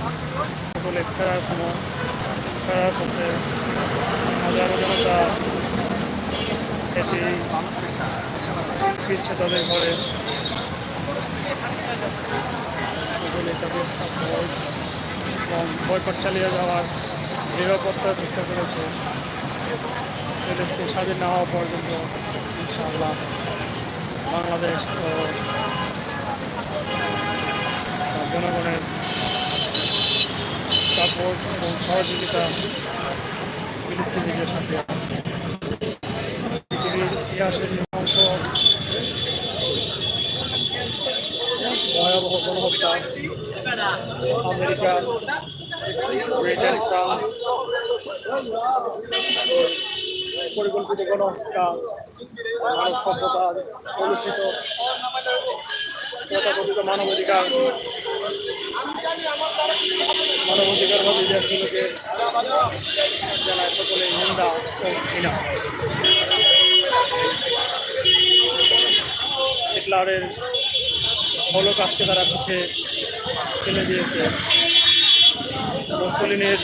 আসলে ফেরার কোনো ফেরার পথে হাজারো জনতা এটি ফিরছে তাদের ঘরে। তাদের ভয় এবং বয়কট চালিয়ে যাওয়ার নিরাপত্তা ভিক্ষা করেছে। ফিলিস্তিন স্বাধীন না হওয়া পর্যন্ত ইনশাআল্লাহ বাংলাদেশ জনগণের সহযোগিতা আছে পৃথিবীর ইতিহাসের ভয়াবহ গণহত্যা আমেরিকা পরিকল্পিত গণহত্যা মানব সভ্যতার কলুষিত মানবাধিকার হিটলারের হলো কাজকে তারা পিছে ফেলে দিয়েছে। মুসলিনের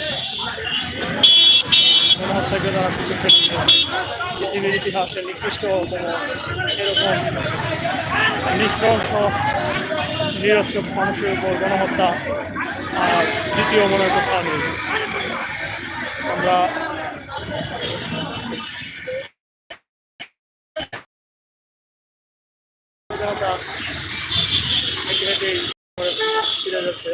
গণহত্যাকে তারা পিছে ফেলেছে পৃথিবীর ইতিহাসে নিকৃষ্টতম এরকম নিঃসংস নিরস্ত্র মানুষের উপর গণহত্যা আর দ্বিতীয় মনের কথা নেই আমরা ফিরে যাচ্ছে।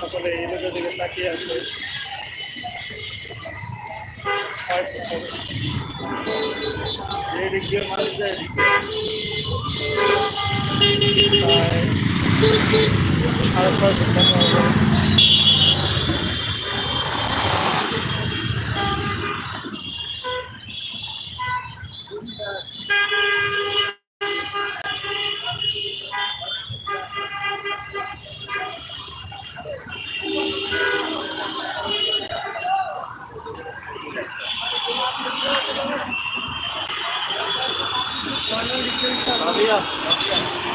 সকলে এলোদের দিকে তাকিয়ে আছে। এই দিক দিয়ে মানুষ যায় আর 傻逼啊啊